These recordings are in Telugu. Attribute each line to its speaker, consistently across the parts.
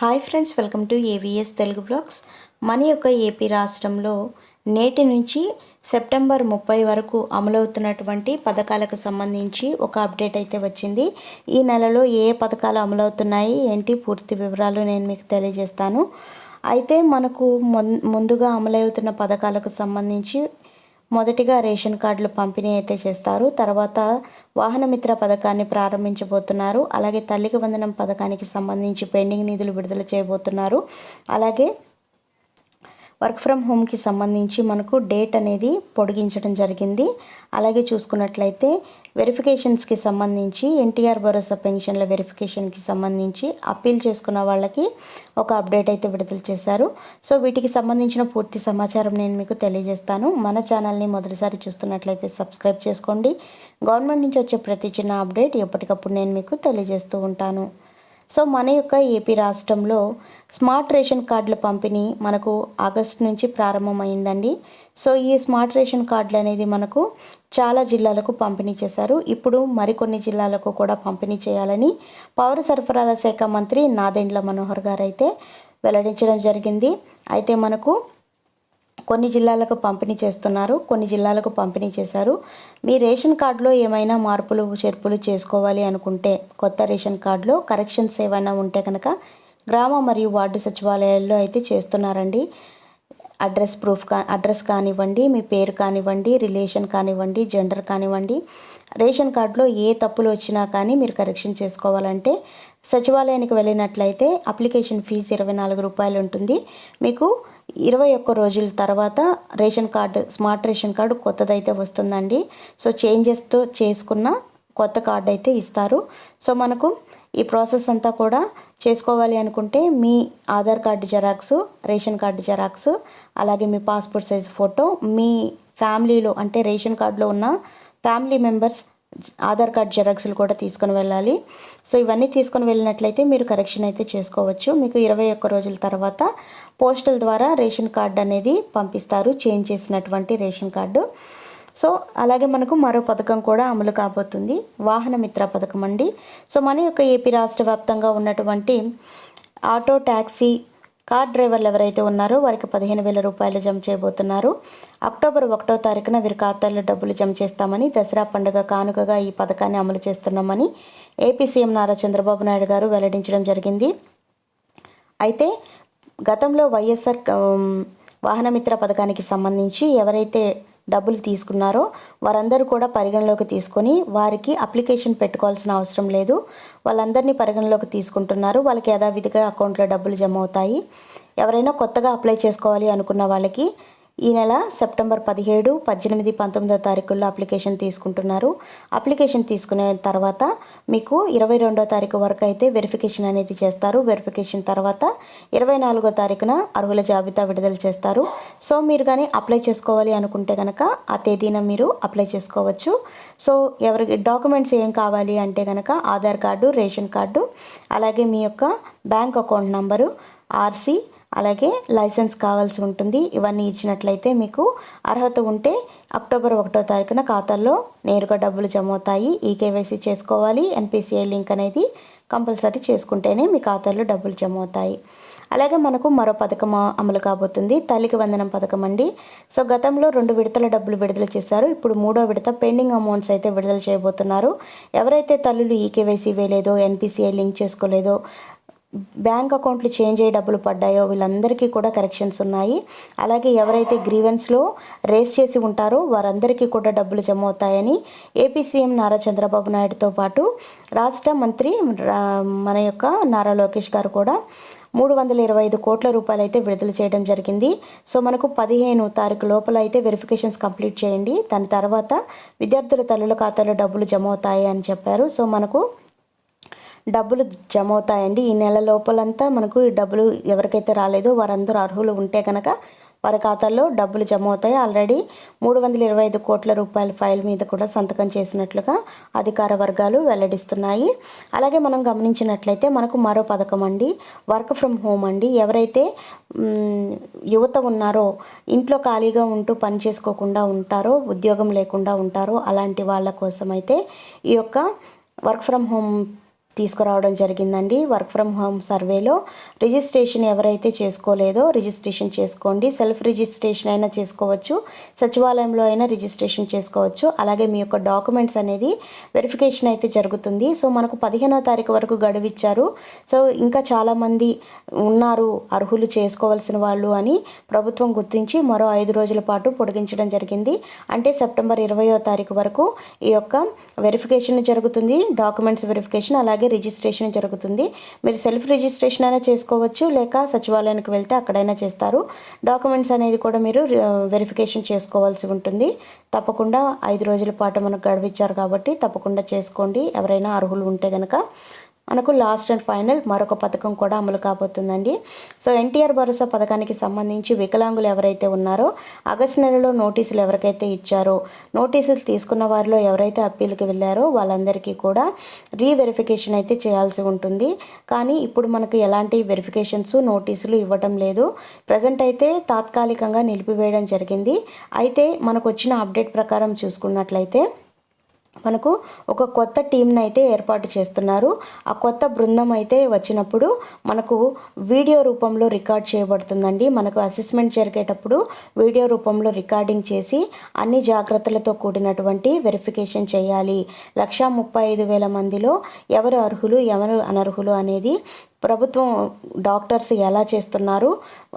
Speaker 1: Hi friends welcome to AVS Telugu blogs. మన యొక్క ఏపీ రాష్ట్రంలో నేటి నుంచి సెప్టెంబర్ ముప్పై వరకు అమలవుతున్నటువంటి పథకాలకు సంబంధించి ఒక అప్డేట్ అయితే వచ్చింది. ఈ నెలలో ఏ పథకాలు అమలవుతున్నాయి ఏంటి పూర్తి వివరాలు నేను మీకు తెలియజేస్తాను. అయితే మనకు ముందుగా అమలవుతున్న పథకాలకు సంబంధించి మొదటిగా రేషన్ కార్డులు పంపిణీ అయితే చేస్తారు. తర్వాత వాహనమిత్ర పథకాన్ని ప్రారంభించబోతున్నారు. అలాగే తల్లికి వందనం పథకానికి సంబంధించి పెండింగ్ నిధులు విడుదల చేయబోతున్నారు. అలాగే వర్క్ ఫ్రమ్ హోమ్కి సంబంధించి మనకు డేట్ అనేది పొడిగించడం జరిగింది. అలాగే చూసుకున్నట్లయితే వెరిఫికేషన్స్కి సంబంధించి ఎన్టీఆర్ భరోసా పెన్షన్ల వెరిఫికేషన్కి సంబంధించి అప్పీల్ చేసుకున్న వాళ్ళకి ఒక అప్డేట్ అయితే విడుదల చేశారు. సో వీటికి సంబంధించిన పూర్తి సమాచారం నేను మీకు తెలియజేస్తాను. మన ఛానల్ని మొదటిసారి చూస్తున్నట్లయితే సబ్స్క్రైబ్ చేసుకోండి. గవర్నమెంట్ నుంచి వచ్చే ప్రతి చిన్న అప్డేట్ ఎప్పటికప్పుడు నేను మీకు తెలియజేస్తూ ఉంటాను. సో మన యొక్క ఏపీ రాష్ట్రంలో స్మార్ట్ రేషన్ కార్డుల పంపిణీ మనకు ఆగస్ట్ నుంచి ప్రారంభమైందండి. సో ఈ స్మార్ట్ రేషన్ కార్డులు అనేది మనకు చాలా జిల్లాలకు పంపిణీ చేశారు. ఇప్పుడు మరికొన్ని జిల్లాలకు కూడా పంపిణీ చేయాలని పౌర సరఫరాల శాఖ మంత్రి నాదెండ్ల మనోహర్ గారు అయితే వెల్లడించడం జరిగింది. అయితే మనకు కొన్ని జిల్లాలకు పంపిణీ చేస్తున్నారు కొన్ని జిల్లాలకు పంపిణీ చేశారు. మీ రేషన్ కార్డులో ఏమైనా మార్పులు చేర్పులు చేసుకోవాలి అనుకుంటే కొత్త రేషన్ కార్డులో కరెక్షన్స్ ఏమైనా ఉంటే కనుక గ్రామ మరియు వార్డు సచివాలయాల్లో అయితే చేస్తున్నారండి. అడ్రస్ ప్రూఫ్ కా అడ్రస్ కానివ్వండి మీ పేరు కానివ్వండి రిలేషన్ కానివ్వండి జెండర్ కానివ్వండి రేషన్ కార్డులో ఏ తప్పులు వచ్చినా కానీ మీరు కరెక్షన్ చేసుకోవాలంటే సచివాలయానికి వెళ్ళినట్లయితే అప్లికేషన్ ఫీజు ఇరవై నాలుగు రూపాయలు ఉంటుంది. మీకు ఇరవై ఒక్క రోజుల తర్వాత ration card smart ration card కొత్తదైతే వస్తుందండి. సో చేంజెస్తో చేసుకున్న కొత్త కార్డు అయితే ఇస్తారు. సో మనకు ఈ ప్రాసెస్ అంతా కూడా చేసుకోవాలి అనుకుంటే మీ Aadhaar card xerox ration card xerox అలాగే మీ పాస్పోర్ట్ సైజ్ ఫోటో మీ ఫ్యామిలీలో అంటే రేషన్ కార్డులో ఉన్న ఫ్యామిలీ మెంబర్స్ ఆధార్ కార్డ్ జెరాక్స్లు కూడా తీసుకొని వెళ్ళాలి. సో ఇవన్నీ తీసుకొని వెళ్ళినట్లయితే మీరు కరెక్షన్ అయితే చేసుకోవచ్చు. మీకు ఇరవై ఒక్క రోజుల తర్వాత పోస్టల్ ద్వారా రేషన్ కార్డు అనేది పంపిస్తారు. చేంజ్ చేసినటువంటి రేషన్ కార్డు. సో అలాగే మనకు మరో పథకం కూడా అమలు కాబోతుంది. వాహన మిత్ర పథకం అండి. సో మన యొక్క ఏపీ రాష్ట్ర వ్యాప్తంగా ఉన్నటువంటి ఆటో ట్యాక్సీ కార్ డ్రైవర్లు ఎవరైతే ఉన్నారో వారికి పదిహేను వేల రూపాయలు జమ చేయబోతున్నారు. అక్టోబర్ ఒకటో తారీఖున వీరి ఖాతాల్లో డబ్బులు జమ చేస్తామని దసరా పండుగ కానుకగా ఈ పథకాన్ని అమలు చేస్తున్నామని ఏపీ సీఎం నారా చంద్రబాబు నాయుడు గారు వెల్లడించడం జరిగింది. అయితే గతంలో వైఎస్ఆర్ వాహనమిత్ర పథకానికి సంబంధించి ఎవరైతే డబ్బులు తీసుకున్నారో వారందరూ కూడా పరిగణలోకి తీసుకొని వారికి అప్లికేషన్ పెట్టుకోవాల్సిన అవసరం లేదు. వాళ్ళందరినీ పరిగణలోకి తీసుకుంటున్నారు. వాళ్ళకి యథావిధిగా అకౌంట్లో డబ్బులు జమ అవుతాయి. ఎవరైనా కొత్తగా అప్లై చేసుకోవాలి అనుకున్న వాళ్ళకి ఈ నెల సెప్టెంబర్ పదిహేడు పద్దెనిమిది పంతొమ్మిదో తారీఖుల్లో అప్లికేషన్ తీసుకుంటున్నారు. అప్లికేషన్ తీసుకునే తర్వాత మీకు ఇరవై రెండో తారీఖు వరకు అయితే వెరిఫికేషన్ అనేది చేస్తారు. వెరిఫికేషన్ తర్వాత ఇరవై నాలుగో తారీఖున అర్హుల జాబితా విడుదల చేస్తారు. సో మీరు కానీ అప్లై చేసుకోవాలి అనుకుంటే కనుక ఆ తేదీన మీరు అప్లై చేసుకోవచ్చు. సో ఎవరికి డాక్యుమెంట్స్ ఏం కావాలి అంటే కనుక ఆధార్ కార్డు రేషన్ కార్డు అలాగే మీ యొక్క బ్యాంక్ అకౌంట్ నంబరు ఆర్సీ అలాగే లైసెన్స్ కావాల్సి ఉంటుంది. ఇవన్నీ ఇచ్చినట్లయితే మీకు అర్హత ఉంటే అక్టోబర్ ఒకటో తారీఖున ఖాతాల్లో నేరుగా డబ్బులు జమ అవుతాయి ఈ కేవైసీ చేసుకోవాలి. ఎన్పిసిఐ లింక్ అనేది కంపల్సరీ చేసుకుంటేనే మీ ఖాతాల్లో డబ్బులు జమ అవుతాయి అలాగే మనకు మరో పథకం అమలు కాబోతుంది. తల్లికి వందనం పథకం అండి. సో గతంలో రెండు విడతల డబ్బులు విడుదల చేశారు. ఇప్పుడు మూడో విడత పెండింగ్ అమౌంట్స్ అయితే విడుదల చేయబోతున్నారు. ఎవరైతే తల్లులు ఈ కేవైసీ వేయలేదో ఎన్పిసిఐ లింక్ చేసుకోలేదో బ్యాంక్ అకౌంట్లు చేంజ్ అయ్యి డబ్బులు పడ్డాయో వీళ్ళందరికీ కూడా కరెక్షన్స్ ఉన్నాయి. అలాగే ఎవరైతే గ్రీవెన్స్లో రేస్ చేసి ఉంటారో వారందరికీ కూడా డబ్బులు జమ అవుతాయని ఏపీ సీఎం నారా చంద్రబాబు నాయుడుతో పాటు రాష్ట్ర మంత్రి రా- మన యొక్క నారా లోకేష్ గారు కూడా మూడు వందల ఇరవై ఐదు కోట్ల రూపాయలు అయితే విడుదల చేయడం జరిగింది. సో మనకు పదిహేను తారీఖు లోపల అయితే వెరిఫికేషన్స్ కంప్లీట్ చేయండి. దాని తర్వాత విద్యార్థుల తల్లుల ఖాతాలో డబ్బులు జమ అవుతాయి అని చెప్పారు. సో మనకు డబ్బులు జమ అవుతాయండి ఈ నెల లోపలంతా మనకు ఈ డబ్బులు ఎవరికైతే రాలేదో వారందరూ అర్హులు ఉంటే కనుక వారి ఖాతాల్లో డబ్బులు జమ అవుతాయి ఆల్రెడీ మూడు వందల ఇరవై ఐదు కోట్ల రూపాయల ఫైల్ మీద కూడా సంతకం చేసినట్లుగా అధికార వర్గాలు వెల్లడిస్తున్నాయి. అలాగే మనం గమనించినట్లయితే మనకు మరో పథకం అండి. వర్క్ ఫ్రమ్ హోమ్ అండి. ఎవరైతే యువత ఉన్నారో ఇంట్లో ఖాళీగా ఉంటూ పని చేసుకోకుండా ఉంటారో ఉద్యోగం లేకుండా ఉంటారో అలాంటి వాళ్ళ కోసం అయితే ఈ యొక్క వర్క్ ఫ్రమ్ హోమ్ తీసుకురావడం జరిగిందండి. వర్క్ ఫ్రమ్ హోమ్ సర్వేలో రిజిస్ట్రేషన్ ఎవరైతే చేసుకోలేదో రిజిస్ట్రేషన్ చేసుకోండి. సెల్ఫ్ రిజిస్ట్రేషన్ అయినా చేసుకోవచ్చు. సచివాలయంలో అయినా రిజిస్ట్రేషన్ చేసుకోవచ్చు. అలాగే మీ యొక్క డాక్యుమెంట్స్ అనేది వెరిఫికేషన్ అయితే జరుగుతుంది. సో మనకు పదిహేనో తారీఖు వరకు గడువు ఇచ్చారు సో ఇంకా చాలామంది ఉన్నారు అర్హులు చేసుకోవాల్సిన వాళ్ళు అని ప్రభుత్వం గుర్తించి మరో ఐదు రోజుల పాటు పొడిగించడం జరిగింది. అంటే సెప్టెంబర్ ఇరవయో తారీఖు వరకు ఈ యొక్క వెరిఫికేషన్ జరుగుతుంది. డాక్యుమెంట్స్ వెరిఫికేషన్ అలాగే రిజిస్ట్రేషన్ జరుగుతుంది. మీరు సెల్ఫ్ రిజిస్ట్రేషన్ అయినా చేసుకోవచ్చు లేక సచివాలయానికి వెళ్తే అక్కడైనా చేస్తారు. డాక్యుమెంట్స్ అనేది కూడా మీరు వెరిఫికేషన్ చేసుకోవాల్సి ఉంటుంది. తప్పకుండా ఐదు రోజుల పాటు మనకు గడువిచ్చారు కాబట్టి తప్పకుండా చేసుకోండి. ఎవరైనా అర్హులు ఉంటే కనుక మనకు లాస్ట్ అండ్ ఫైనల్ మరొక పథకం కూడా అమలు కాబోతుందండి. సో ఎన్టీఆర్ భరోసా పథకానికి సంబంధించి వికలాంగులు ఎవరైతే ఉన్నారో ఆగస్టు నెలలో నోటీసులు ఎవరికైతే ఇచ్చారో నోటీసులు తీసుకున్న వారిలో ఎవరైతే అప్పీల్కి వెళ్ళారో వాళ్ళందరికీ కూడా రీవెరిఫికేషన్ అయితే చేయాల్సి ఉంటుంది. కానీ ఇప్పుడు మనకు ఎలాంటి వెరిఫికేషన్స్ నోటీసులు ఇవ్వటం లేదు. ప్రజెంట్ అయితే తాత్కాలికంగా నిలిపివేయడం జరిగింది. అయితే మనకు వచ్చిన అప్డేట్ ప్రకారం చూసుకున్నట్లయితే మనకు ఒక కొత్త టీంని అయితే ఏర్పాటు చేస్తున్నారు. ఆ కొత్త బృందం అయితే వచ్చినప్పుడు మనకు వీడియో రూపంలో రికార్డ్ చేయబడుతుందండి. మనకు అసెస్మెంట్ జరిగేటప్పుడు వీడియో రూపంలో రికార్డింగ్ చేసి అన్ని జాగ్రత్తలతో కూడినటువంటి వెరిఫికేషన్ చేయాలి. లక్షా ముప్పై ఐదు వేల మందిలో ఎవరు అర్హులు ఎవరు అనర్హులు అనేది ప్రభుత్వం డాక్టర్స్ ఎలా చేస్తున్నారు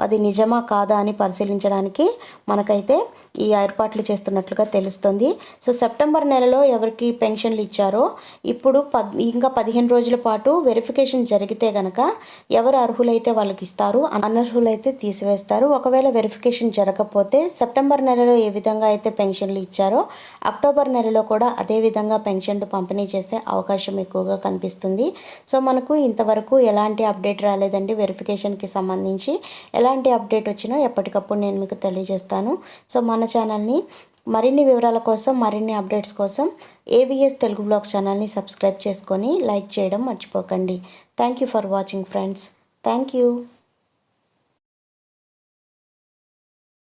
Speaker 1: అది నిజమా కాదా అని పరిశీలించడానికి మనకైతే ఈ ఏర్పాట్లు చేస్తున్నట్లుగా తెలుస్తుంది. సో సెప్టెంబర్ నెలలో ఎవరికి పెన్షన్లు ఇచ్చారో ఇప్పుడు పద్ ఇంకా పదిహేను రోజుల పాటు వెరిఫికేషన్ జరిగితే గనక ఎవరు అర్హులైతే వాళ్ళకి ఇస్తారు అనర్హులైతే తీసివేస్తారు. ఒకవేళ వెరిఫికేషన్ జరగకపోతే సెప్టెంబర్ నెలలో ఏ విధంగా అయితే పెన్షన్లు ఇచ్చారో అక్టోబర్ నెలలో కూడా అదే విధంగా పెన్షన్లు పంపిణీ చేసే అవకాశం ఎక్కువగా కనిపిస్తుంది. సో మనకు ఇంతవరకు ఎలాంటి అప్డేట్ రాలేదండి వెరిఫికేషన్కి సంబంధించి. ఎలాంటి అప్డేట్ వచ్చినా ఎప్పటికప్పుడు నేను మీకు తెలియజేస్తాను. సో మన ఛానల్ని మరిన్ని వివరాల కోసం మరిన్ని అప్డేట్స్ కోసం ఏవిఎస్ తెలుగు బ్లాగ్ ఛానల్ని సబ్స్క్రైబ్ చేసుకొని లైక్ చేయడం మర్చిపోకండి. Thank you for watching friends thank you